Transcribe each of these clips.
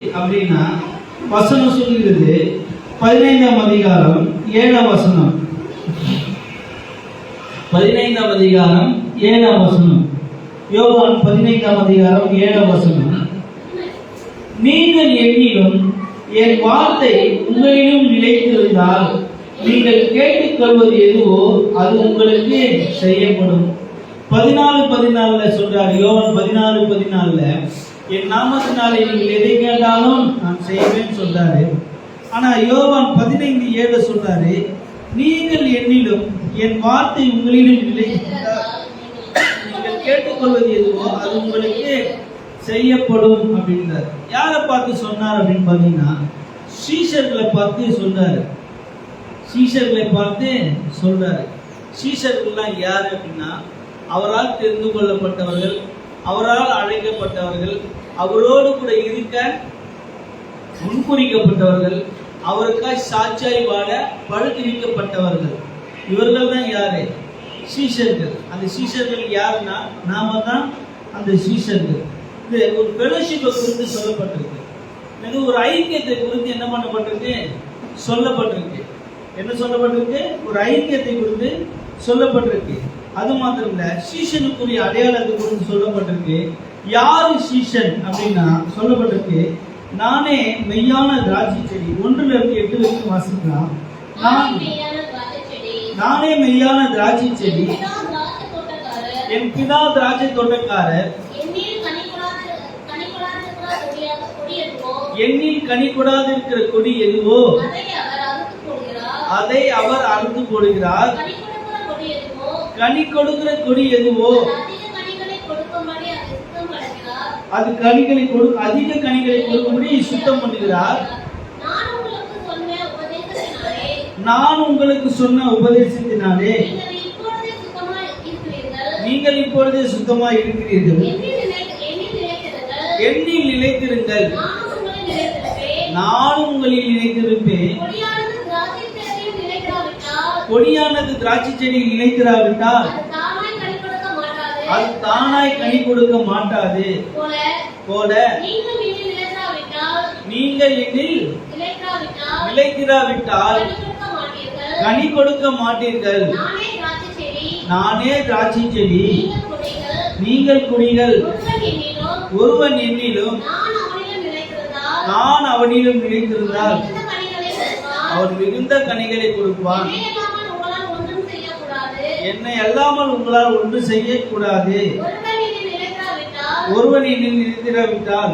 அப்படின்னா வசனம் சொல்லுகிறது பதினைந்தாம் அதிகாரம் ஏழாம் வசனம். பதினைந்தாம் அதிகாரம் ஏழாம் வசனம். யோகான் பதினைந்தாம் அதிகாரம் ஏழாம் வசனம். நீங்கள் எண்ணிலும் என் வார்த்தை உங்களிலும் நிலைத்திருந்தால் நீங்கள் கேட்டுக்கொள்வது எதுவோ அது உங்களுக்கு செய்யப்படும். பதினாலு பதினாலுல சொல்றாரு யோவான் பதினாலு பதினாலுல என் நாமத்தினாலே நீங்கள் எதை கேட்டாலும் நான் செய்வேன்னு சொல்றாரு ஆனா யோவான் பதினைந்து ஏழு சொல்றாரு நீங்கள் என்னிலும் என் வார்த்தை உங்களிலும் இல்லை. நீங்கள் கேட்டுக்கொள்வது எதுவோ அது உங்களுக்கு செய்யப்படும் அப்படின்றார். யாரை பார்த்து சொன்னார் அப்படின்னு பார்த்தீங்கன்னா சீஷர்களை பார்த்து சொன்னாரு சீஷர்களை பார்த்து சொல்றாரு. சீஷர்கள்லாம் யார் அப்படின்னா அவரால் தெரிந்து கொள்ளப்பட்டவர்கள் அவரால் அழைக்கப்பட்டவர்கள் அவரோடு கூட இருக்க முன்குறிக்கப்பட்டவர்கள் அவருக்காய் சாட்சியாய் வாழ பழுக்கரிக்கப்பட்டவர்கள் இவர்கள் தான் யாரு? சீஷர்கள். அந்த சீஷர்கள் யாருன்னா நாம தான் அந்த சீஷர்கள். இது ஒரு ஃபெலோஷிப்பை குறித்து சொல்லப்பட்டிருக்கு. எனக்கு ஒரு ஐக்கியத்தை குறித்து என்ன பண்ணப்பட்டிருக்கு? சொல்லப்பட்டிருக்கு. என்ன சொல்லப்பட்டிருக்கு? ஒரு ஐக்கியத்தை குறித்து சொல்லப்பட்டிருக்கு. அது மாத்திரம் இல்லை சீசனுக்குரிய அடையாளத்தை குறித்து சொல்லப்பட்டிருக்கு. யாரு சீஷன் அப்படின்னா சொல்லப்பட்டிருக்கு. நானே மெய்யான திராட்சை செடி ஒன்றுல இருந்து எட்டு வரைக்கும் வாசிக்கலாம். நான் நானே. மெய்யான திராட்சை செடி. என் பிதா திராட்சை தோட்டக்காரர். எண்ணில் கனி கொடாது இருக்கிற கொடி எதுவோ? அதை அவர் அறுத்து போடுகிறார். கனி கொடுக்கிற கொடி எதுவோ? அது கனிகளை கொடு அதிக கனிகளை கொடுக்கும்படி சுத்தம் பண்ணுகிறார். நான் உங்களுக்கு சொன்ன உபதேசத்தினாலே நீங்கள் இப்பொழுதே சுத்தமாக இருக்கிறீர்கள். எண்ணில் நிலைத்திருங்கள். நானும் உங்களில் நிலைத்திருப்பேன். கொடியானது திராட்சை செடியில் நிலைத்திராவிட்டால் அது தானாய் கனி கொடுக்க மாட்டாது. போல நீங்கள் என்னில் நிலைத்திராவிட்டால் கனி கொடுக்க மாட்டீர்கள். நானே திராட்சை செடி. நீங்கள் குடிகள். ஒருவன் என்னிலும் நான் அவனிலும் நிலைத்திருந்தால் அவன் மிகுந்த கனிகளை கொடுப்பான். என்னை அல்லாமல் உங்களால் ஒன்று செய்யக்கூடாது. ஒருவன் என்னில் நிலைத்திராவிட்டால்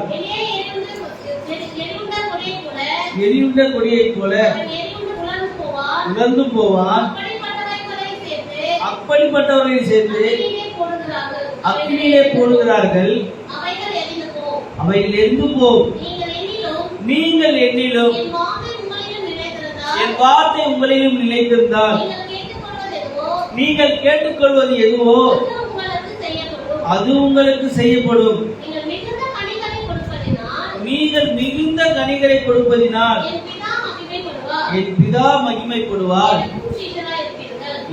எரியுண்ட கொடியைப் போல உணர்ந்து போவான். அப்படிப்பட்டவர்களை சேர்த்து அக்கினியிலே போடுகிறார்கள். அவைகள் எரிந்து போம் நீங்கள் என்னிலும் என் வார்த்தை உங்களிலும் நிலைத்திருந்தால் நீங்கள் கேட்டுக்கொள்வது எதுவோ அது உங்களுக்கு செய்யப்படும். நீங்கள் மிகுந்த கனிகளை கொடுப்பதினால் என் பிதா மகிமைப்படுவார்.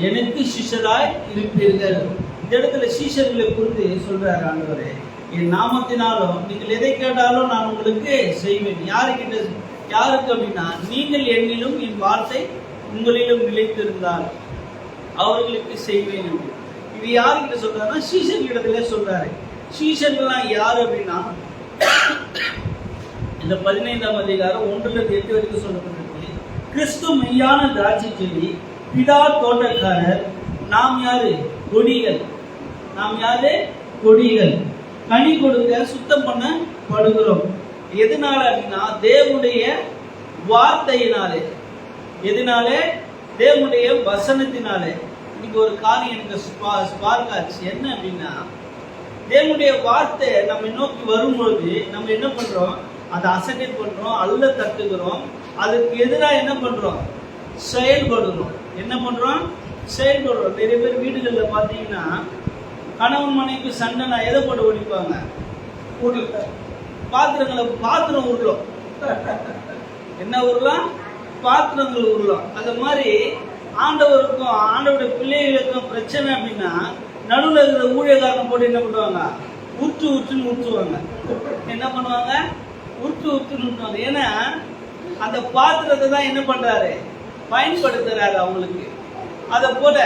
எனக்கு சிஷராய் இருப்பீர்கள். இந்த இடத்துல சீஷர்களை குறித்து சொல்றாரு ஆண்டவரே. என் நாமத்தினாலும் நீங்கள் எதை கேட்டாலும் நான் உங்களுக்கு செய்வேன். யாருக்கிட்ட யாருக்கு அப்படின்னா நீங்கள் என்னிலும் என் வார்த்தை உங்களிலும் நிலைத்திருந்தால். அவர்களுக்கு செய்வேன் என்று. இது யாருக்கிட்ட சொல்றாருன்னா சீசன் இடத்துல சொல்றாரு. சீசன்லாம் யாரு அப்படின்னா இந்த பதினைந்தாம் அதிகாரம் ஒன்றுல எட்டு வரைக்கும் சொல்லப்பட்டிருக்கு. கிறிஸ்து மெய்யான திராட்சை செடி பிதா தோட்டக்காரர் நாம் யாரு? கொடிகள். நாம் யாரு? கொடிகள். கனி கொடுக்க சுத்தம் பண்ண படுகிறோம். எதனால அப்படின்னா தேவனுடைய வார்த்தையினாலே. எதனாலே? தேவனுடைய வசனத்தினாலே இன்னைக்கு ஒரு காரியம் எனக்கு ஸ்பா- ஸ்பார்க் ஆச்சு என்ன அப்படின்னா தேவனுடைய வார்த்தை நம்ம நோக்கி வரும்பொழுது நம்ம என்ன பண்றோம்? அதை அசட்டை பண்றோம் அல்ல தட்டுகிறோம். அதுக்கு எதிராக என்ன பண்றோம்? செயல்படுறோம் என்ன பண்றோம்? செயல்படுறோம் நிறைய பேர் வீடுகளில் பார்த்தீங்கன்னா கணவன் மனைவி சண்டைனா எதை போட்டு ஒழிப்பாங்க? பாத்திரங்களை பாத்திரம் உருளும் என்ன உருளாம் பாத்திரங்கள் உருளும். அந்த மாதிரி ஆண்டவருக்கும் ஆண்டவருடைய பிள்ளைகளுக்கும் பிரச்சனை அப்படின்னா நடுவில் இருக்கிற ஊழியக்காரனை போட்டு என்ன பண்ணுவாங்க? உற்று உற்றுன்னு ஊற்றுவாங்க என்ன பண்ணுவாங்க? உருட்டு உருட்டுன்னு ஏன்னா அந்த பாத்திரத்தை தான் என்ன பண்ணுறாரு பயன்படுத்துறாரு அவங்களுக்கு. அதை போல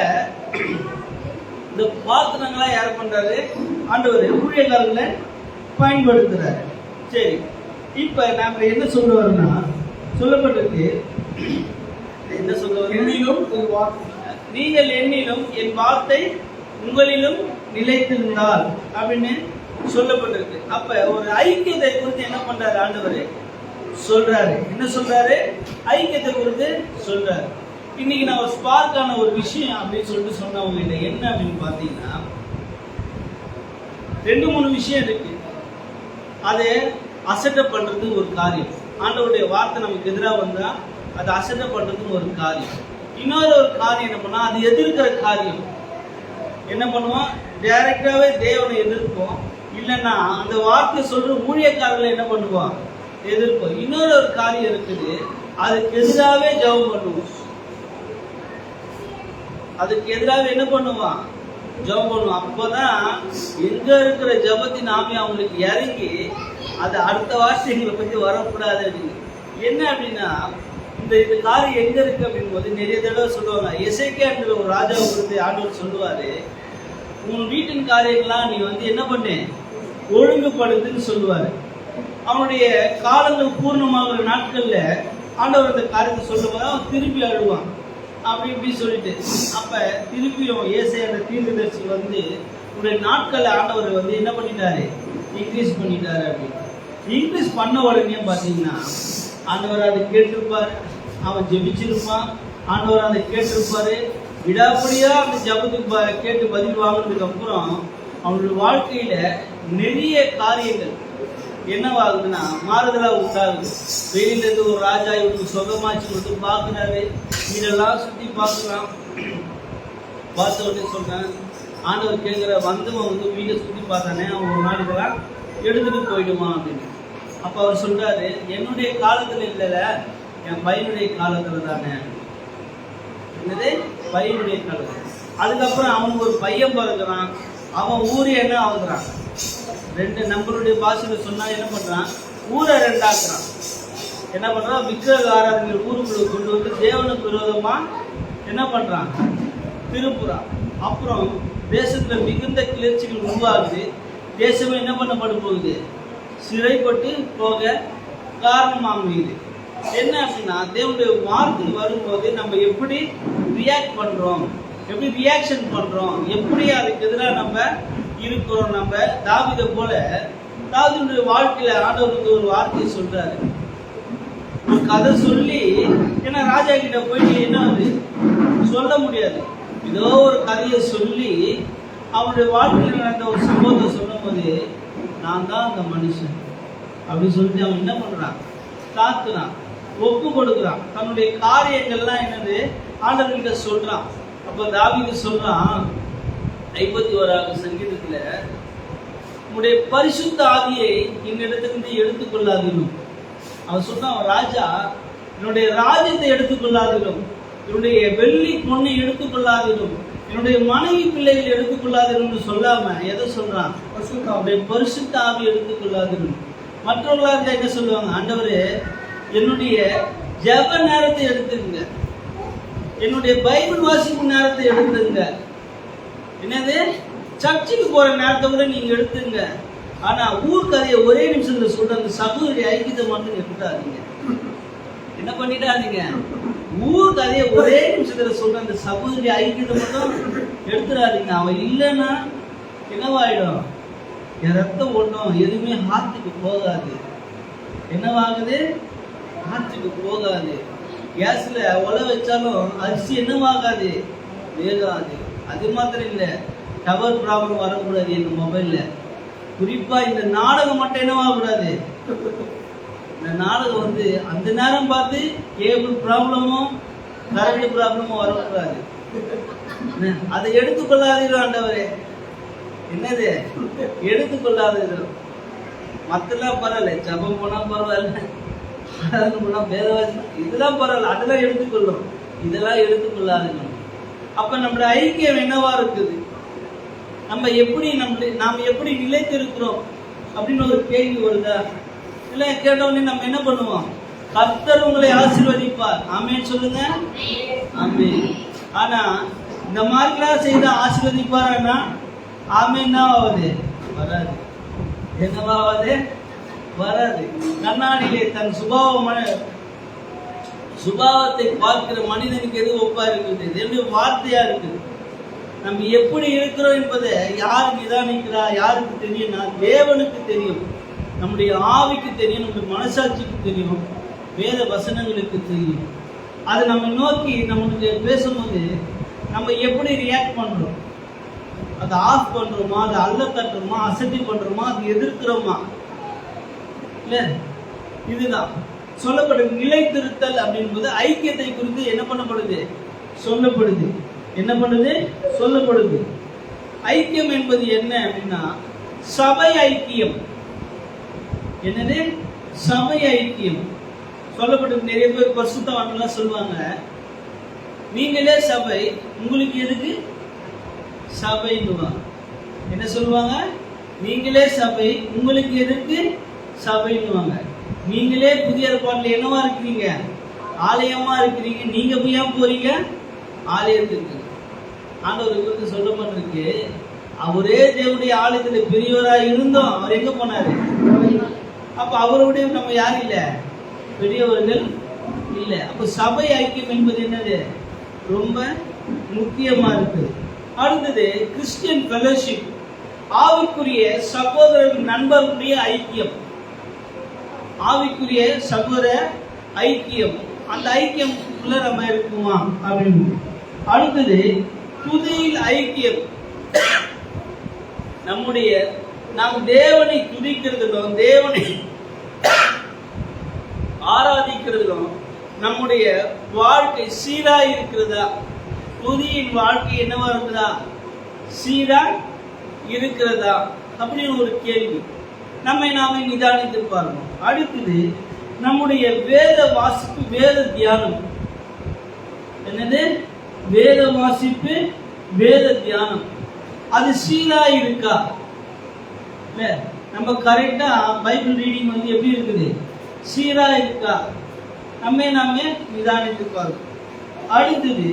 இந்த பாத்திரங்களாம் யார் பண்ணுறாரு ஆண்டவர் ஊழியக்காரங்கள பயன்படுத்துறாரு. சரி. இப்போ நாம் என்ன சொல்ல வரோம்னா சொல்லப்பட்டிருக்கு என்ன சொல்ல வரோம் எண்ணிலும் என் வாக்கு நீங்கள் என்னிலும் என் வார்த்தை உங்களிலும் நிலைத்திருந்தால் அப்படின்னு சொல்லப்பட்டிருக்கு. அப்ப ஒரு ஐக்கியத்தை குறித்து என்ன பண்றாரு ஆண்டவர்? சொல்றாரு. என்ன சொல்றாரு? ஐக்கியத்தை குறித்து சொல்றாரு. இன்னைக்கு நான் ஒரு ஸ்பார்க்கான ஒரு விஷயம் அப்படின்னு சொல்லிட்டு சொன்னவங்க இல்லை என்ன அப்படின்னு பார்த்தீங்கன்னா ரெண்டு மூணு விஷயம் இருக்கு. அதை அசட்டை பண்றது ஒரு காரியம். ஆண்டவருடைய வார்த்தை நமக்கு எதிராக வந்தா அது அசட்டப்படுறதுக்கும் ஒரு காரியம். இன்னொரு ஒரு காரியம் என்ன பண்ணா அது எதிர்க்கிற காரியம். என்ன பண்ணுவோம்? டைரக்டாவே தேவனை எதிர்ப்போம். இல்லைன்னா அந்த வார்த்தை சொல்ற ஊழியக்காரர்களை என்ன பண்ணுவோம்? எதிர்ப்போம். இன்னொரு ஒரு காரியம் இருக்குது. அதுக்கு எதிராகவே ஜெபம் பண்ணுவோம். அதுக்கு எதிராக என்ன பண்ணுவான் ஜெபம் பண்ணுவான் அப்போதான் எங்க இருக்கிற ஜபத்தின் ஆமி அவங்களுக்கு இறங்கி அது அடுத்த வார்த்தை எங்களை பத்தி வரக்கூடாது அப்படின்னு. என்ன அப்படின்னா இந்த இந்த காரியம் எங்க இருக்கு அப்படின் போது நிறைய தடவை சொல்லுவாங்க. எசைக்கேன்ற ஒரு ராஜா குறித்து ஆண்டவர் சொல்லுவாரு உன் வீட்டின் காரியங்கள்லாம் நீ வந்து என்ன பண்ணு? ஒழுங்குபடுத்துன்னு சொல்லுவாரு. அவனுடைய காலங்கள் பூர்ணமாகிற நாட்கள்ல ஆண்டவர் அந்த காரியத்தை சொல்லும்போது அவன் திருப்பி அழுவான். அப்படி இப்படி சொல்லிட்டு அப்ப திருப்பியும் ஏசை அந்த தீர்க்கதரிசி வந்து உடைய நாட்களை ஆண்டவர் வந்து என்ன பண்ணிட்டாரு? இன்க்ரீஸ் பண்ணிட்டாரு அப்படின்னு. இன்க்ரீஸ் பண்ண உடனே பார்த்தீங்கன்னா ஆண்டவர் அதை கேட்டிருப்பாரு. அவன் ஜெபிச்சிருப்பான். ஆண்டவர் அதை கேட்டிருப்பாரு. விடாப்படியா அந்த ஜபத்துக்கு ப- கேட்டு பதில் வாங்கினதுக்கு அப்புறம் அவனுடைய வாழ்க்கையில நிறைய காரியங்கள். என்னவாகுதுன்னா மாறுதலா உண்டாகுது. வெளியில இருந்து ஒரு ராஜா இவருக்கு சொகமாச்சு வந்து பார்க்குறாரு. இதெல்லாம் சுத்தி பார்க்கலாம். பார்த்த உடனே சொல்றேன். ஆண்டவர் கேட்குற வந்தவன் வந்து வீட்டை சுத்தி பார்த்தானே அவன் ஒரு நாள் இதெல்லாம் எடுத்துட்டு போயிடுவான் அப்படின்னு. அப்ப அவர் சொல்றாரு என்னுடைய காலத்துல இல்லைல்ல என் பையனுடைய காலத்துல தானே? என்னது? பையனுடைய காலத்துல. அதுக்கப்புறம் அவனுக்கு ஒரு பையன் பிறகுறான் அவன் ஊரே என்ன ஆகுறான் ரெண்டு நம்மளுடைய பாஷையில சொன்னா என்ன பண்றான்? ஊரை ரெண்டாக்குறான். என்ன பண்றான்? விக்கிரக ஆராதனை ஊருக்குள்ள கொண்டு வந்து தேவனுக்கு விரோதமா என்ன பண்றான்? திருப்புறான். அப்புறம் தேசத்துல மிகுந்த கிளர்ச்சிகள் உருவாகுது. தேசமே என்ன பண்ணப்பட போகுது? சிறைப்பட்டு போக காரணமாகுது. என்ன அப்படின்னா தேவனுடைய வார்த்தை வரும்போது நம்ம எப்படி ரியாக்ட் பண்றோம்? எப்படி ரியாக்ஷன் பண்றோம்? எப்படி அதுக்கு எதிராக நம்ம இருக்கிறோம் நம்ம? தாவிதை போல தாவிதனுடைய வாழ்க்கையில ஆண்டவருக்கு ஒரு வார்த்தையை சொல்றாரு. ஒரு கதை சொல்லி ஏன்னா ராஜா கிட்ட போயிட்டு என்ன அது சொல்ல முடியாது. ஏதோ ஒரு கதையை சொல்லி அவனுடைய வாழ்க்கையில் நடந்த ஒரு சம்பவத்தை சொல்லும் போது நான் தான் அந்த மனுஷன். அப்படின்னு சொல்லிட்டு அவன் என்ன பண்றான்? தாக்குறான். ஒப்பு கொடுக்குறான் தன்னுடைய காரியங்கள்லாம் என்னது? ஆண்டவர்கிட்ட சொல்றான். அப்ப தாவீது சொல்றான் ஐம்பத்தி ஓராவது சங்கீதத்துல உன்னுடைய பரிசுத்த ஆவியை என்னிடத்திலிருந்து எடுத்துக்கொள்ளாதிரும் அவன் சொன்னான் ராஜா என்னுடைய ராஜ்யத்தை எடுத்துக்கொள்ளாதிரும் என்னுடைய வெள்ளி பொண்ணை எடுத்துக்கொள்ளாதிரும் என்னுடைய மனைவி பிள்ளைகள் எடுத்துக்கொள்ளாதிரும்னு சொல்லாம எதை சொல்றான்? பரிசுத்த அவருடைய பரிசுத்த ஆவி எடுத்துக்கொள்ளாதிரும் மற்றவர்களா இருந்தா என்ன சொல்லுவாங்க? ஆண்டவரே என்னுடைய ஜெப நேரத்தை எடுத்துக்கங்க. என்னுடைய பைபிள் வாசிக்கும் நேரத்தை எடுத்துங்க என்னது? சர்ச்சுக்கு போற நேரத்தை கூட நீங்க எடுத்துங்க ஆனா ஊர் கதையை ஒரே நிமிஷத்துல சொல்ற அந்த சகோதரி ஐக்கியத்தை மட்டும் எடுத்துடாதீங்க என்ன பண்ணிட்டாதீங்க ஊர் கதையை ஒரே நிமிஷத்துல சொல்ற அந்த சகோதரி ஐக்கியத்தை மட்டும் எடுத்துடாதீங்க அவன் இல்லைன்னா என்னவாயிடும் என் ரத்தம் ஒன்றும் எதுவுமே ஹார்ட்டுக்கு போகாது. என்னவாகுது? ஹார்ட்டுக்கு போகாது. கேஸ்ல உலை வச்சாலும் அரிசி என்னவாகாது? வேகாது. அது மாத்திரம் இல்லை டவர் ப்ராப்ளம் வரக்கூடாது இந்த மொபைல்ல குறிப்பா இந்த நாடகம் மட்டும் என்னவாகக்கூடாது? இந்த நாடகம் வந்து அந்த நேரம் பார்த்து கேபிள் ப்ராப்ளமும் கரண்ட் ப்ராப்ளமும் வரக்கூடாது. என்ன? அதை எடுத்துக்கொள்ளாதீர்கள் ஆண்டவரே. என்னது? எடுத்துக்கொள்ளாதீர்கள். மற்றெல்லாம் பரவாயில்ல ஜபம் போனால் பரவாயில்ல. ஆராதனை போனா இதெல்லாம் பரவாயில்ல. அதெல்லாம் எடுத்துக்கொள்ளும் இதெல்லாம் எடுத்துக்கொள்ளாதுங்க. அப்ப நம்மளுடைய ஐக்கியம் என்னவா இருக்குது? நம்ம எப்படி நம்ம நாம் எப்படி நிலைத்திருக்கிறோம்? அப்படின்னு ஒரு கேள்வி வருதா? இல்லை கேட்ட உடனே நம்ம என்ன பண்ணுவோம்? கர்த்தர் உங்களை ஆசீர்வதிப்பார். ஆமென் சொல்லுங்க. ஆமே ஆனா இந்த மாதிரிலாம் செய்த ஆசீர்வதிப்பாரான்னா ஆமென் என்ன? ஆகுது வராது. என்னவாவது? வராது. கண்ணாடியிலே தன் சுபாவமான சுபாவத்தை பார்க்கிற மனிதனுக்கு எது ஒப்பா இருக்குது? ரெண்டு வார்த்தையா இருக்குது? நம்ம எப்படி இருக்கிறோம் என்பதை யார் நிதானிக்கிறா? யாருக்கு தெரியும்னா தேவனுக்கு தெரியும். நம்முடைய ஆவிக்கு தெரியும். நம்முடைய மனசாட்சிக்கு தெரியும். வேத வசனங்களுக்கு தெரியும். அதை நம்ம நோக்கி நம்மளுக்கு பேசும்போது நம்ம எப்படி ரியாக்ட் பண்றோம்? அதை ஆஃப் பண்றோமா? அதை அல்ல தட்டுறோமா அசட்டி பண்றோமா? அது எதிர்க்கிறோமா? இல்ல இதுதான். சொல்லப்படுது நிலைத்திருத்தல் அப்படின்போது ஐக்கியத்தை குறித்து என்ன பண்ணப்படுது? சொல்லப்படுது. என்ன பண்ணுது? சொல்லப்படுது. ஐக்கியம் என்பது என்ன அப்படின்னா சபை ஐக்கியம். என்னது? சபை ஐக்கியம். சொல்லப்படும் நிறைய பேர் பரிசுத்தவான்லாம் சொல்லுவாங்க. நீங்களே சபை உங்களுக்கு எதுக்கு? சபைன்னுவாங்க. என்ன சொல்லுவாங்க? நீங்களே சபை உங்களுக்கு எதுக்கு? சபைன்னுவாங்க நீங்களே புதிய ஏற்பாட்டில் என்னவா இருக்கிறீங்க? ஆலயமா இருக்கிறீங்க. நீங்க போய் ஏன் போறீங்க? ஆலயத்துக்கு ஆண்டவர் குறித்து சொல்லப்பட்டிருக்கு அவரே தேவனுடைய ஆலயத்துல பெரியவரா இருந்தோம். அவர் எங்க போனாரு? அப்ப அவருடைய நம்ம யாரும் இல்ல. பெரியவர்கள் இல்ல. அப்ப சபை ஐக்கியம் என்பது என்னது? ரொம்ப முக்கியமா இருக்குது அடுத்தது கிறிஸ்டியன் ஃபெலோஷிப் ஆவிக்குரிய சகோதரர் நண்பர்களுடைய ஐக்கியம். ஆவிக்குரிய சகோதர ஐக்கியம். அந்த ஐக்கியம் உள்ள நம்ம இருக்குமா? அப்படின்னு. அடுத்தது துதியில் ஐக்கியம். நம்முடைய நாம் தேவனை துதிக்கிறதிலும் தேவனை ஆராதிக்கிறதுலும் நம்முடைய வாழ்க்கை சீரா இருக்கிறதா துதியின் வாழ்க்கை என்னவா இருக்குதா சீரா இருக்கிறதா? அப்படின்னு ஒரு கேள்வி. நம்மை நாமே நிதானித்து பார்க்கணும் அடுத்தது நம்முடைய வேத வாசிப்பு வேத தியானம். என்னது? வேத வாசிப்பு வேத தியானம். அது சீரா இருக்கா? நம்ம கரெக்டா பைபிள் ரீடிங் வந்து எப்படி இருக்குது? சீரா இருக்கா? நம்மை நாமே நிதானித்து பார்க்கணும் அடுத்தது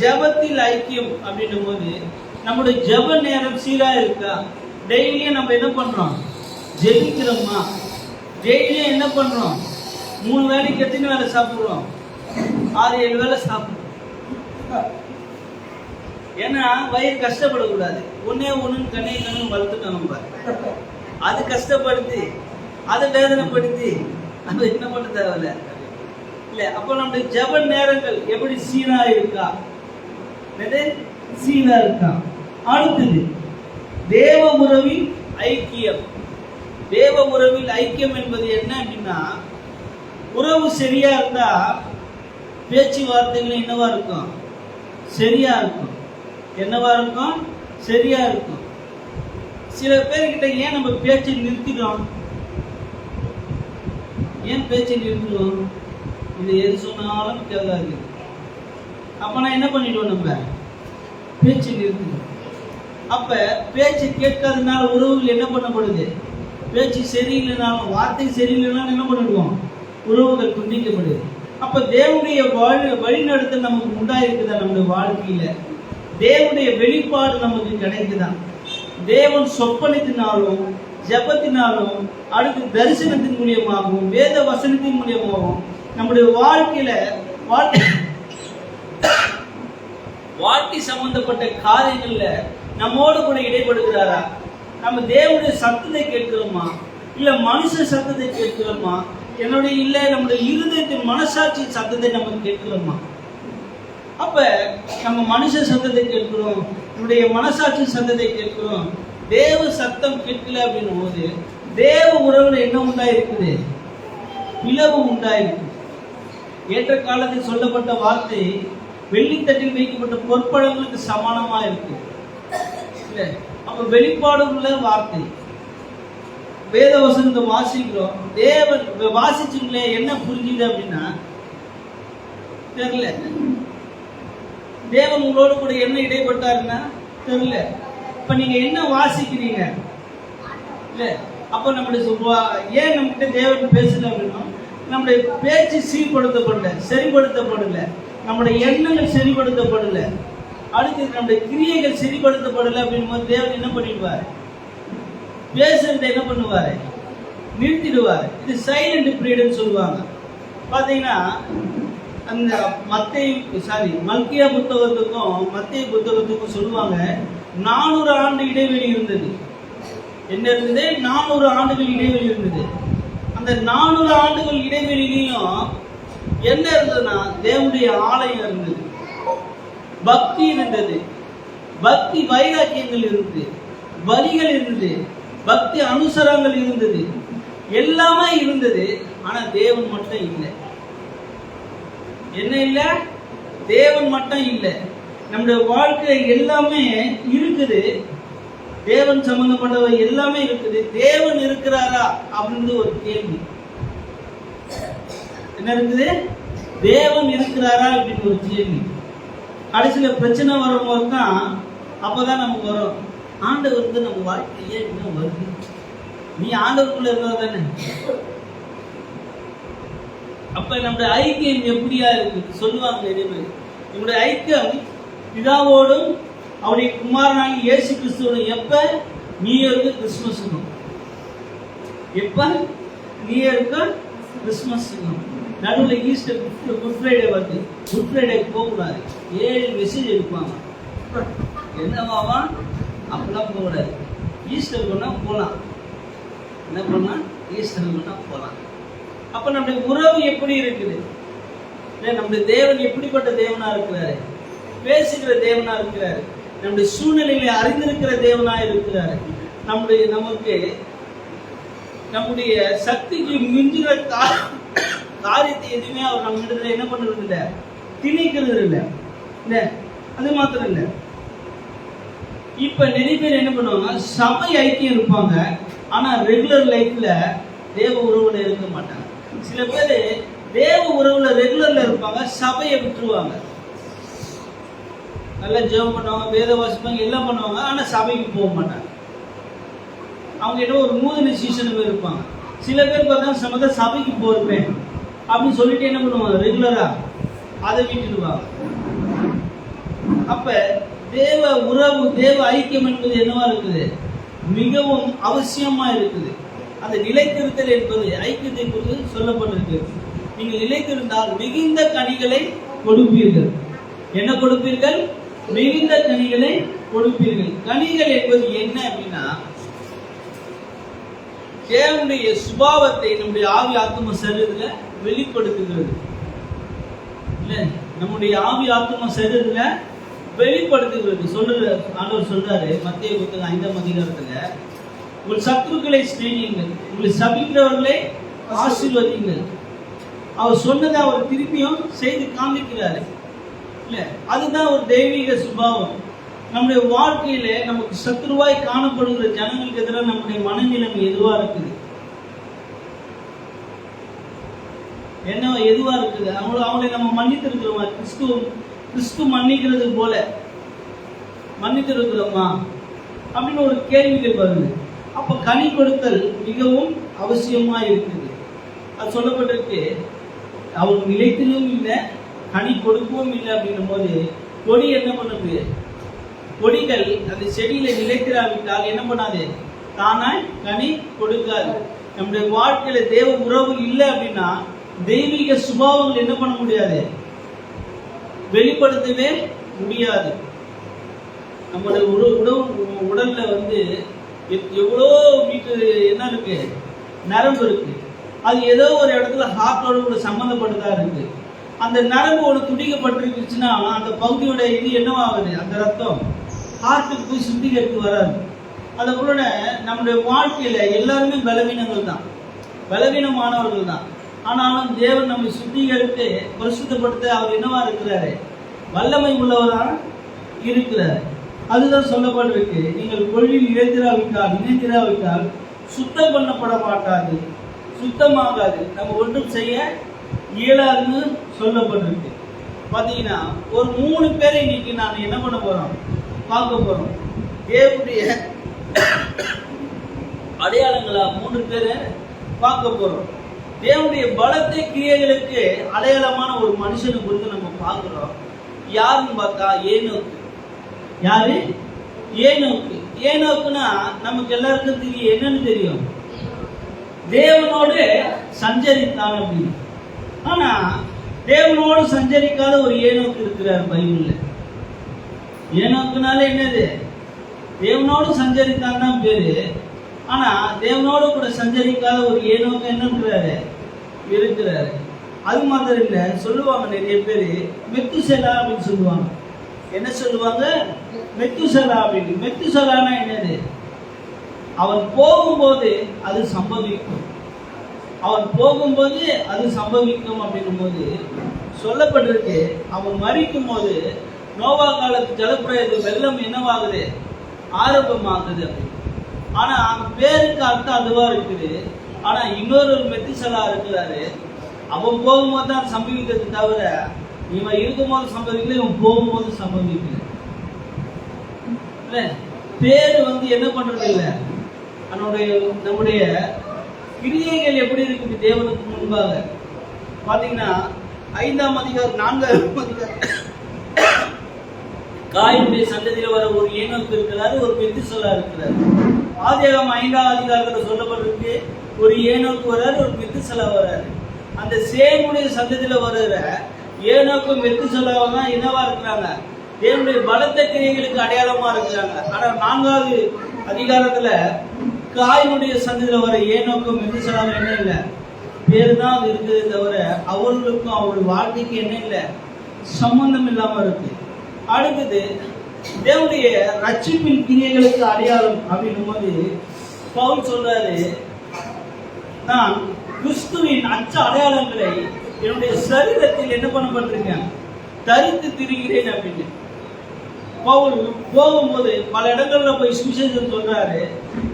ஜெபத்தில் ஐக்கியம் அப்படின்னும் போது நம்முடைய ஜெப நேரம் சீரா இருக்கா? டெய்லியும் நம்ம என்ன பண்றோம்? ஜெயிக்கிறோம்மா. டெய்லியும் என்ன பண்றோம்? மூணு வேளைக்கு எத்தனை வேலை சாப்பிட்றோம்? ஆறு ஏழு வேலை சாப்பிட்றோம். ஏன்னா வயிறு கஷ்டப்படக்கூடாது. ஒன்னே ஒண்ணுன்னு கண்ணே கண்ணு வளர்த்துட்டோம் நம்ம. அது கஷ்டப்படுத்தி அதை வேதனைப்படுத்தி அது என்ன பண்ண தேவையில்ல? இல்ல அப்போ நம்முடைய ஜெப நேரங்கள் எப்படி சீனா இருக்கா? என்னது? இருக்கா? அடுத்தது தேவ உறவின் ஐக்கியம். தேவ உறவில் ஐக்கியம் என்பது என்ன அப்படின்னா உறவு சரியா இருந்தா பேச்சுவார்த்தைகள் என்னவா இருக்கும்? சரியா இருக்கும். என்னவா இருக்கும்? சரியா இருக்கும். சில பேர்கிட்ட ஏன் நம்ம பேச்சை நிறுத்திடுறோம் ஏன் பேச்சை நிறுத்திடுவோம் இது எது சொன்னாலும் கேட்காது. அப்பனா என்ன பண்ணிடுவோம் நம்ம? பேச்சு நிறுத்திடுவோம் அப்ப பேச்சு கேட்காதனால உறவுகள் என்ன பண்ணப்படுது? பேச்சு சரியில்லைனாலும் வார்த்தை சரியில்லைனாலும் என்ன பண்ணிடுவோம் உறவுகள் துண்டிக்கப்படுது. அப்போ தேவனுடைய வாழ் வழிநடத்தல் நமக்கு உண்டாயிருக்குதா? நம்முடைய வாழ்க்கையில். தேவனுடைய வெளிப்பாடு நமக்கு கிடைக்குதா? தேவன் சொப்பனத்தினாலும் ஜெபத்தினாலும் அடுத்து தரிசனத்தின் மூலியமாகவும் வேத வசனத்தின் மூலியமாகவும் நம்முடைய வாழ்க்கையில வாழ்க்கை வாழ்க்கை சம்பந்தப்பட்ட காரியங்கள்ல நம்மோடு கூட இடைப்படுகிறாரா? நம்ம தேவனுடைய சத்தத்தை கேட்கிறோமா? இல்ல மனுஷ சத்தத்தை கேட்கிறோமா? என்னுடைய இல்ல நம்முடைய இருதயத்தின் மனசாட்சியின் சத்தத்தை நம்ம கேட்கிறோமா? அப்ப நம்ம மனுஷ சத்தத்தை கேட்கிறோம் நம்முடைய மனசாட்சி சத்தத்தை கேட்கிறோம். தேவ சத்தம் கேட்கல அப்படின்னும் போது தேவ உறவுல என்ன உண்டாயிருக்குது? பிளவு உண்டாயிருக்கு ஏற்ற காலத்தில் சொல்லப்பட்ட வார்த்தை வெள்ளித்தட்டில் வைக்கப்பட்ட பொற்பழங்களுக்கு சமானமா இருக்கு. அப்ப வெளிப்பாடு உள்ள வார்த்தை. வேத வசனத்தை வாசிக்கிறோம். தேவன் வாசிச்சுங்களே என்ன புரிஞ்சுது அப்படின்னா தெரியல. தேவன் உங்களோடு கூட என்ன இடைப்பட்டாருன்னா தெரியல. இப்ப நீங்க என்ன வாசிக்கிறீங்க? இல்ல. அப்போ நம்முடைய ஏன் நம்மகிட்ட தேவன் பேசல அப்படின்னா நம்முடைய பேச்சு சீர்படுத்தப்படல சரிப்படுத்தப்படல. நம்முடைய எண்ணங்கள் சரிப்படுத்தப்படல. அடுத்தது நம்முடைய கிரியைகள் சரிப்படுத்தப்படலை அப்படின்னும் போது தேவன் என்ன பண்ணிடுவார்? பேசுறத என்ன பண்ணுவார்? நிறுத்திடுவார். இது சைலண்ட் பீரியட்னு சொல்லுவாங்க. பார்த்தீங்கன்னா அந்த மத்திய சாரி மல்கியா புத்தகத்துக்கும் மத்திய புத்தகத்துக்கும் சொல்லுவாங்க நானூறு ஆண்டு இடைவெளி இருந்தது. என்ன இருந்தது? நானூறு ஆண்டுகள் இடைவெளி இருந்தது. அந்த நானூறு ஆண்டுகள் இடைவெளியிலையும் என்ன இருந்ததுன்னா தேவனுடைய ஆலயம் இருந்தது. பக்தி இருந்தது பக்தி வைராக்கியங்கள் இருந்தது. பலிகள் இருந்தது. பக்தி அனுசரங்கள் இருந்தது. எல்லாமே இருந்தது. ஆனா தேவன் மட்டும் இல்லை. என்ன இல்ல? தேவன் மட்டும் இல்லை. நம்முடைய வாழ்க்கை எல்லாமே இருக்குது. தேவன் சம்பந்தப்பட்டவை எல்லாமே இருக்குது. தேவன் இருக்கிறாரா? அப்படின்னு ஒரு கேள்வி. என்ன இருக்குது? தேவன் இருக்கிறாரா? அப்படின்னு ஒரு கேள்வி. கடைசியில பிரச்சனை வரும்போது தான் அப்பதான் நமக்கு வரும். ஆண்டவர் வந்து நம்ம வாழ்க்கையே இன்னும் வருது. நீ ஆண்டவருக்குள்ள இருந்தா தானே அப்ப நம்முடைய ஐக்கியம் எப்படியா இருக்கு? சொல்லுவாங்க இனிமே நம்முடைய ஐக்கியம் பிதாவோடும் அவருடைய குமாரனாகி இயேசு கிறிஸ்துவோடும் எப்ப? நியூ இயருக்கு கிறிஸ்துமஸ் எப்ப? நியூ இயருக்கு கிறிஸ்துமஸுக்கும். நடுவில் ஈஸ்டர் குட் ஃப்ரைடே வருது. குட் ஃப்ரைடே போகக்கூடாது. ஏழு மெசேஜ் எடுப்பாங்க. என்னவாவா அப்படிலாம் போகக்கூடாது. ஈஸ்டர் பண்ணா போகலாம் என்ன பண்ணா ஈஸ்டர் பண்ணா போகலாம் அப்ப நம்முடைய உறவு எப்படி இருக்குது? நம்முடைய தேவன் எப்படிப்பட்ட தேவனா இருக்கிறாரு? பேசுகிற தேவனா இருக்கிறாரு. நம்முடைய சூழ்நிலைகளை அறிந்திருக்கிற தேவனா இருக்கிறாரு. நம்முடைய நமக்கு நம்முடைய சக்திக்கு மிஞ்சுகிற காரியத்தை எதுவுமே அவர் நம்ம இடத்துல என்ன பண்றது இல்லை. திணிக்கிறது இல்லை. இல்லை. அது மாத்திரம் இல்லை. இப்ப நிறைய பேர் என்ன பண்ணுவாங்க சபை ஐக்கியம் இருப்பாங்க. ஆனா ரெகுலர் லைஃப்ல தேவ உறவுல இருக்க மாட்டாங்க. சில பேர் தேவ உறவுல ரெகுலர்ல இருப்பாங்க சபையை விட்டுருவாங்க. நல்லா ஜெபம் பண்ணுவாங்க வேத வாசிப்பாங்க எல்லாம் பண்ணுவாங்க ஆனா சபைக்கு போக மாட்டாங்க. அவங்க என்ன ஒரு நூதன சீசனுமே இருப்பாங்க சில பேர் பார்த்தா சமத சபைக்கு போயிருப்பேன் அப்படின்னு சொல்லிட்டு என்ன பண்ணுவாங்க? ரெகுலரா அதை விட்டுடுவாங்க. அப்ப தேவ உறவு தேவ ஐக்கியம் என்பது என்னவா இருக்குது? மிகவும் அவசியமா இருக்குது. அந்த நிலைத்திருத்தல் என்பது ஐக்கியத்தை குறித்து சொல்லப்பட்டிருக்கு. நீங்கள் நிலைத்திருந்தால் மிகுந்த கனிகளை கொடுப்பீர்கள். என்ன கொடுப்பீர்கள்? மிகுந்த கனிகளை கொடுப்பீர்கள். கனிகள் என்பது என்ன அப்படின்னா தேவனுடைய சுபாவத்தை நம்முடைய ஆவி ஆத்ம சரீரத்தில் வெளிப்படுத்துகிறது. இல்ல நம்முடைய ஆவி ஆத்மா சரீரத்துல வெளிப்படுத்துகிறது. சொல்லுற ஆண்டவர் சொல்றாரு மத்திய புத்தகம் ஐந்தாம் அதிகாரத்துல உங்கள் சத்துருக்களை சிநேகியுங்கள். உங்களை சபிக்கிறவர்களை ஆசீர்வதிங்கள் அவர் சொன்னதை அவர் திருப்பியும் செய்து காமிக்கிறாரு இல்ல அதுதான் ஒரு தெய்வீக சுபாவம். நம்முடைய வாழ்க்கையில நமக்கு சத்துருவாய் காணப்படுகிற ஜனங்களுக்கு எதிராக நம்முடைய மனநிலைமை எதுவா இருக்குது? என்ன எதுவா இருக்குது? அவங்கள அவங்களை நம்ம மன்னித்திருக்கிறோமா? கிறிஸ்து கிறிஸ்து மன்னிக்கிறது போல. மன்னித்திருக்கிறோமா? அப்படின்னு ஒரு கேள்விகள் வருது. அப்ப கனி கொடுத்தல் மிகவும் அவசியமா இருக்குது. அது சொல்லப்பட்டிருக்கு. அவர் நிலைத்திலும் இல்லை கனி கொடுக்கவும் இல்லை அப்படின்னும் போது கொடி என்ன பண்ணுது? கொடிகள் அந்த செடியில நிலைத்திராவிட்டால் என்ன பண்ணாது? தானாய் கனி கொடுக்காது. நம்முடைய வாழ்க்கையில தேவ உறவு இல்லை அப்படின்னா தெய்வீக சுபாவங்கள் என்ன பண்ண முடியாது? வெளிப்படுத்தவே முடியாது. நம்மளுடைய உட உடவு உடல்ல வந்து எத்- எவ்வளோ மீட்டர் என்ன இருக்கு? நரம்பு இருக்கு. அது ஏதோ ஒரு இடத்துல ஹார்ட்டோட கூட சம்மந்தப்பட்டதா இருக்கு. அந்த நரம்பு ஒரு துடிக்கப்பட்டிருக்குச்சுன்னா அந்த பகுதியோட இது என்னவாகுது? அந்த ரத்தம். ஹார்ட்டுக்கு போய் சுத்திகரித்து வராது. அதை போல நம்முடைய வாழ்க்கையில எல்லாருமே பலவீனங்கள் தான் பலவீனமானவர்கள் தான் ஆனாலும் தேவன் நம்மை சுத்திகரித்து பரிசுத்தப்படுத்த அவர் என்னவா இருக்கிறாரு? வல்லமை உள்ளவரா இருக்கிறார். அதுதான் சொல்லப்பட்டிருக்கு நீங்கள் கொள்ளில் இழைத்திராவிட்டால் இணைத்திராவிட்டால் சுத்தம் பண்ணப்பட மாட்டாது சுத்தமாகாது. நம்ம ஒன்றும் செய்ய இயலாதுன்னு சொல்லப்பட்டிருக்கு பார்த்தீங்கன்னா ஒரு மூணு பேரை இன்னைக்கு நான் என்ன பண்ண போறோம்? பார்க்க போறோம். தேவனுடைய அடையாளங்களா மூணு பேரை பார்க்க போறோம். தேவனுடைய பலத்தை கிரியைகளுக்கு அடையாளமான ஒரு மனுஷனை குறித்து நம்ம பார்க்கிறோம். யாருன்னு பார்த்தா ஏனோக்கு. யாரு? ஏனோக்கு. ஏனோக்குன்னா நமக்கு எல்லாருக்கும் தெரியும். என்னன்னு தெரியும்? தேவனோடு சஞ்சரித்தான் அப்படின்னு. ஆனா தேவனோடு சஞ்சரிக்காத ஒரு ஏனோக்கு இருக்கிறார் பைபிள்ல. ஏனோக்குனால என்னது? தேவனோடு சஞ்சரித்தான் தான் பேரு. ஆனா தேவனோடு கூட சஞ்சரிக்காத ஒரு ஏனோக்கு என்ன இருக்கிறாரு. இருக்கிறாரு அது மாதிரி இல்ல சொல்லுவாங்க நிறைய பேரு மெத்துசெலா அப்படின்னு சொல்லுவாங்க. என்ன சொல்லுவாங்க? மெத்துசலா அப்படின்னு. மெத்துசலானா என்னது? அவன் போகும்போது அது சம்பவிக்கும். அவன் போகும்போது அது சம்பவிக்கும் அப்படின்னும் போது சொல்லப்பட்டிருக்கு அவன் மறிக்கும் போது நோவா காலத்து ஜலப்பிரயத்து வெள்ளம் என்னவாகுது? ஆரம்பமாகுது அப்படின்னு. ஆனா அந்த பேருக்கு அர்த்தம் அதுவா இருக்குது. ஆனா இன்னொரு ஒரு மெத்திசலா இருக்கிறாரு. அவன் போகும்போது தான் சம்பவிக்கிறது தவிர இவன் இருக்கும்போது சம்பவிக்கல இவன் போகும்போது சம்பவிக்கல. பேரு வந்து என்ன பண்றது இல்ல? நம்முடைய நம்முடைய கிரியைகள் எப்படி இருக்குது தேவனுக்கு முன்பாக? பாத்தீங்கன்னா ஐந்தாம் அதிகாரம் நான்காம் அதிகாரம். காயினுடைய சந்ததியில வர ஒரு ஏனோக்கு இருக்கிறாரு ஒரு மெத்திசலா இருக்கிறாரு. ஆதியாகம் ஐந்தாம் அதிகாரத்தில் சொல்லப்பட்டிருக்கு ஒரு ஏனோக்கு வர்றாரு ஒரு மெத்திசலா வர்றாரு அந்த சேமுடைய சந்ததியில வருகிற ஏனோக்கும் மெத்திசலாவும் தான் என்னவா இருக்கிறாங்க? தேவனுடைய பலத்த கிரியைகளுக்கு அடையாளமா இருக்கிறாங்க. ஆனால் நான்காவது அதிகாரத்துல காயினுடைய சந்ததியில வர ஏனோக்கும் மெத்திசலாவும் என்ன இல்லை? பேர் தான் அது இருக்குதே தவிர அவர்களுக்கும் அவருடைய வாழ்க்கைக்கு என்ன இல்லை? சம்பந்தம் இல்லாம இருக்கு. அடுத்தது தேவனுடைய ரட்சிப்பின் கிரியைகளுக்கு அடையாளம் அப்படின்னும் போது பவுல் சொல்றாரு நான் கிறிஸ்துவின் அச்ச அடையாளங்களை என்னுடைய சரீரத்தில் என்ன பண்ணப்பட்டிருக்கேன் தரித்து திரிகிறேன் அப்படின்னு. பவுல் போகும்போது பல இடங்கள்ல போய் சுவிசேஷம் சொல்றாரு.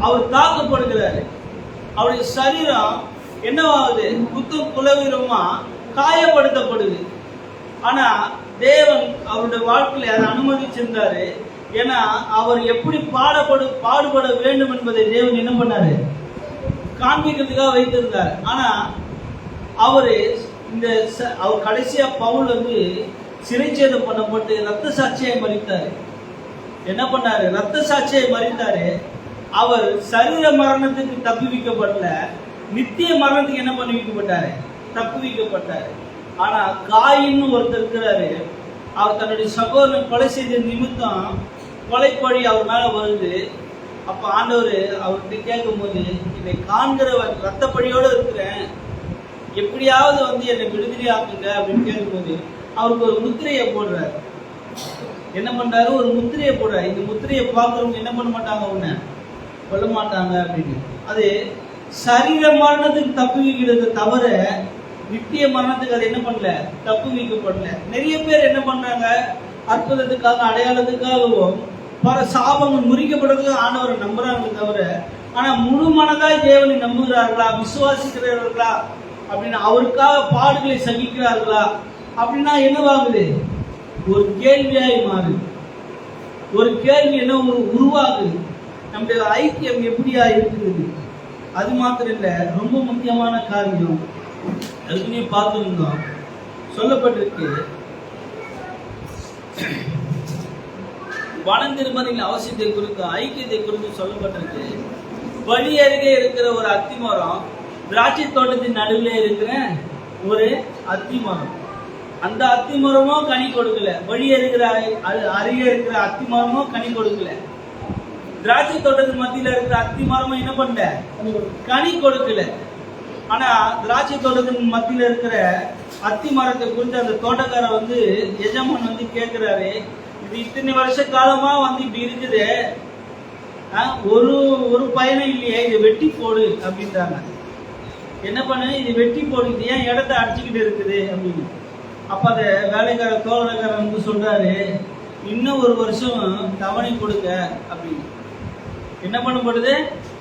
அவர் தாக்கப்படுகிறாரு. அவருடைய சரீரம் என்னவாகுது? குத்து குலவீரமா காயப்படுத்தப்படுது. ஆனா தேவன் அவருடைய வாழ்க்கையில அதை அனுமதிச்சிருந்தாரு. ஏன்னா அவர் எப்படி பாடப்படு பாடுபட வேண்டும் என்பதை தேவன் என்ன பண்ணாரு? காண்பிக்கிறதுக்காக வைத்திருந்தார். ஆனா அவரு இந்த ச- அவர் கடைசியா பவுல் வந்து சிறைச்சேதம் பண்ணப்பட்டு ரத்த சாட்சியை மறித்தார். என்ன பண்ணாரு? ரத்த சாட்சியை மறித்தாரு. அவர் சரீர மரணத்துக்கு தப்பி வைக்கப்படல நித்திய மரணத்துக்கு என்ன பண்ணி வைக்கப்பட்டாரு? தப்பி வைக்கப்பட்டாரு ஆனா காயின்னு ஒருத்தர் இருக்கிறாரு. அவர் தன்னுடைய சகோதரன் கொலை செய்த நிமித்தம் கொலைப்பழி அவர் மேலே வருது. அப்ப ஆண்டவர் அவர்கிட்ட கேட்கும்போது என்னை காண்கிறவர் ரத்தப்பழியோடு இருக்கிறேன். எப்படியாவது வந்து என்னை விடுதலை ஆக்குங்க அப்படின்னு கேட்கும்போது அவருக்கு ஒரு முத்திரையை போடுறாரு. என்ன பண்ணுறாரு ஒரு முத்திரையை போடுறாரு. இந்த முத்திரையை பார்க்கறவங்க என்ன பண்ண மாட்டாங்க உன்னை? கொல்ல மாட்டாங்க அப்படின்னு. அது சரீர மரணத்துக்கு தப்பு தவிர நித்திய மரணத்துக்கு அது என்ன பண்ணல? தப்பு வைக்கப்படல நிறைய பேர் என்ன பண்றாங்க? அற்புதத்துக்காக அடையாளத்துக்காகவும் பல சாபங்கள் முறிக்கப்படுறதுக்கு ஆண்டவரை நம்புறாங்க தவிர ஆனா முழு மனதாய் தேவனை நம்புகிறார்களா? விசுவாசிக்கிறார்களா அப்படின்னு அவருக்காக பாடுகளை சகிக்கிறார்களா? அப்படின்னா என்னவாகுது? ஒரு கேள்வியாய் மாறுது. ஒரு கேள்வி என்ன? ஒரு உருவாகுது. நம்முடைய ஐக்கியம் எப்படியா இருக்குது அது மாத்திரம் இல்ல ரொம்ப முக்கியமான காரியம். அதுக்குன்னே பார்த்துருந்தோம் சொல்லப்பட்டிருக்கு. வனந்திருமதின் அவசியத்தை குறித்து ஐக்கியத்தை குறித்து சொல்லப்பட்டிருக்கு. வழி அருகே இருக்கிற ஒரு அத்தி மரம் திராட்சை தோட்டத்தின் நடுவில் இருக்கிற ஒரு அத்தி மரம். அந்த அத்தி மரமும் கனி கொடுக்கல. வழி இருக்கிற அருகே இருக்கிற அத்தி மரமும் கனி கொடுக்கல. திராட்சை தோட்டத்தின் மத்தியில இருக்கிற அத்தி மரமும் என்ன பண்ணல? கனி கொடுக்கல. ஆனா திராட்சை தோட்டத்தின் மத்தியில இருக்கிற அத்தி மரத்தை குறித்து அந்த தோட்டக்கார வந்து எஜமான் வந்து கேட்கிறாரு இது இத்தனை வருஷ காலமா வந்து இப்படி இருக்குது. ஆ, ஒரு ஒரு பயனும் இல்லையே இதை வெட்டி போடு அப்படின்றாங்க. என்ன பண்ணு? இது வெட்டி போடு இது ஏன் இடத்த அடிச்சுக்கிட்டு இருக்குது அப்படின்னு. அப்ப அந்த வேலைக்கார தோழரக்காரர் வந்து சொல்றாரு இன்னும் ஒரு வருஷம் தவணை கொடுக்க அப்படின்னு. என்ன பண்ணப்படுது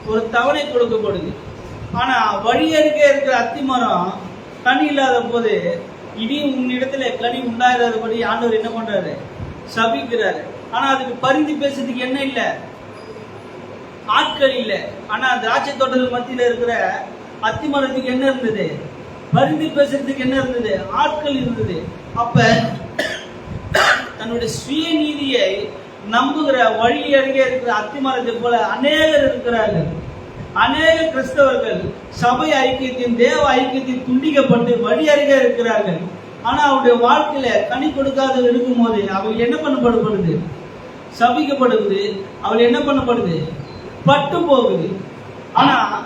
ஒரு தவணை கொடுக்கப்படுது ஆனா வழி அருகே இருக்கிற அத்தி மரம் கனி இல்லாத போது இனி உன்னிடத்துல கனி உண்டாயிராதபடி ஆண்டவர் என்ன பண்றாரு? சபிக்கிறாரு. ஆனா அதுக்கு பரிந்து பேசுறதுக்கு என்ன இல்லை. ஆட்கள் இல்லை. ஆனா திராட்சை தோட்டத்து மத்தியில இருக்கிற அத்தி மரத்துக்கு என்ன இருந்தது? பரிந்து பேசுறதுக்கு என்ன இருந்தது? ஆட்கள் இருந்தது. அப்ப தன்னுடைய சுயநீதியை நம்புகிற வழி அருகே இருக்கிற அத்திமரத்தை போல அநேகர் இருக்கிறார்கள். அநேக கிறிஸ்தவர்கள் சபை ஐக்கியத்தின் தேவ ஐக்கியத்தின் துண்டிக்கப்பட்டு வழி அருகே இருக்கிறார்கள். ஆனா அவருடைய வாழ்க்கையில கனி கொடுக்காத இருக்கும்போது அவள் என்ன பண்ணப்படப்படுது சபிக்கப்படுவது. அவள் என்ன பண்ணப்படுது? பட்டு போகுது. ஆனா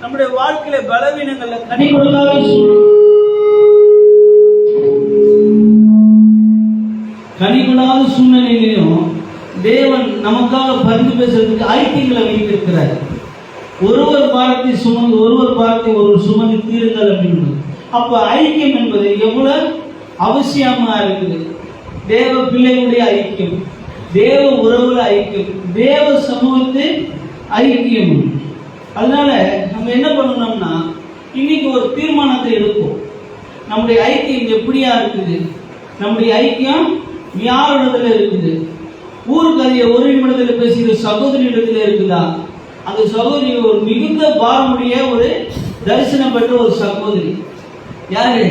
நம்முடைய வாழ்க்கையில பலவீனங்கள்ல கனி கொடுக்காத கனி கொள்ளாத சூழ்நிலையிலையும் தேவன் நமக்காக பரிந்து பேசுறதுக்கு ஐக்கியங்களை வைத்திருக்கிறார் ஒருவர் பாரத்தை சுமந்து ஒருவர் பாரத்தை ஒருவர் சுமந்து தீருங்கள் அப்படின்னு அப்ப ஐக்கியம் என்பது எவ்வளவு அவசியமா இருக்குது? தேவ பிள்ளைகளுடைய ஐக்கியம் தேவ உறவுல ஐக்கியம் தேவ சமூகத்து ஐக்கியம். அதனால நம்ம என்ன பண்ணணும்னா இன்னைக்கு ஒரு தீர்மானத்தை எடுப்போம். நம்முடைய ஐக்கியம் எப்படியா இருக்குது? நம்முடைய ஐக்கியம் யாரிடத்துல இருக்குது? ஊருக்கு அதிக ஒரு நிமிடத்தில் பேசுகிற சகோதரி இடத்துல இருக்குதா? அந்த சகோதரி ஒரு மிகுந்த பாரமுடைய ஒரு தரிசனம் பெற்ற ஒரு சகோதரி. யாரு?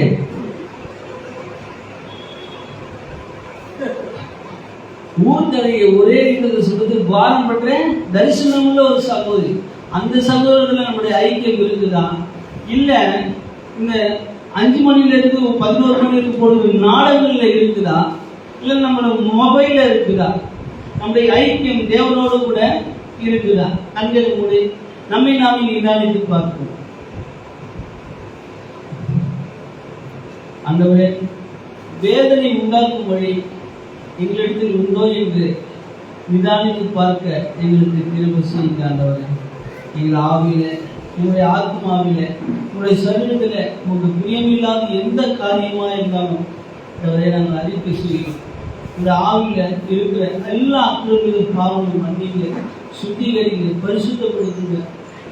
ஊர் தரைய ஒரே இடத்துல சொல்றது பாரம் பெற்ற தரிசனம் உள்ள ஒரு சகோதரி. அந்த சகோதரத்துல நம்முடைய ஐக்கியம் இருக்குதா? இல்ல இந்த அஞ்சு மணில இருந்து பதினோரு மணி வரைக்கும் போடுற நாடகங்கள்ல இருக்குதா? இல்ல நம்மளோட மொபைல்ல இருக்குதா? நம்முடைய ஐக்கியம் தேவனோடு கூட இருக்குதா கண்களை மூடி நம்மை நாமே நிதானித்து பார்ப்போம் அந்தவரே வேதனை உண்டாக்கும் வழி எங்களிடத்தில் உண்டோ என்று நிதானித்து பார்க்க எங்களுக்கு திரும்ப செய்யுங்க ஆண்டவரே. எங்கள் ஆவியில உங்களுடைய ஆத்மாவில உங்களுடைய சரீரத்துல உங்களுக்கு பிரியமில்லாத எந்த காரியமா இருந்தாலும் ஆண்டவரே நாங்கள் அறிக்கை செய்யும் இந்த ஆவியில இருக்கிற எல்லா அக்கிரமிகள் பாவங்களும் மன்னிங்க சுத்திகரிங்க பரிசுத்தப்படுத்துங்க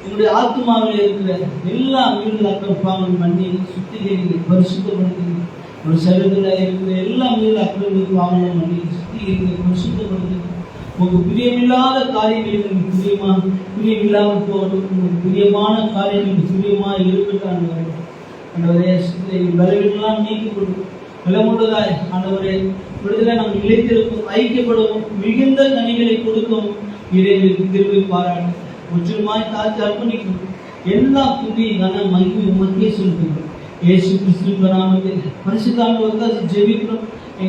என்னுடைய ஆத்மாவில் இருக்கிற எல்லா மீன்கள் பாவம் பண்ணி சுத்திகரிங்க பரிசுத்தப்படுத்துங்க ஒரு சரீரத்தில் இருக்கிற எல்லா மீன்கள் பாவம் பண்ணி சுத்திகரிங்க பரிசுத்தப்படுத்துங்க உங்களுக்கு பிரியமில்லாத காரியங்கள் எனக்கு பிரியமா? பிரியமில்லாமல் போகட்டும். உங்களுக்கு பிரியமான காரியங்கள் எனக்கு பிரியமா இருக்கட்டும் ஆண்டவரே. ஆண்டவரே நீக்கி கொடுக்கும் பலமுள்ளதாய் ஆண்டவரே. விடுதலை நாம் நிலைத்திருக்கும் ஐக்கியப்படவும். மிகுந்த கனிகளை கொடுக்கவும். இறைவனுக்கு திரும்பி பாராட்டு முற்றிலுமாய் தாழ்த்தி அர்ப்பணிக்கும் எல்லா துதி கன மகிமை உமக்கே சொல்கிறோம் இயேசு கிறிஸ்துவின் நாமத்தில் பரிசுத்தாண்டு வந்து அது ஜெபிக்கிறோம்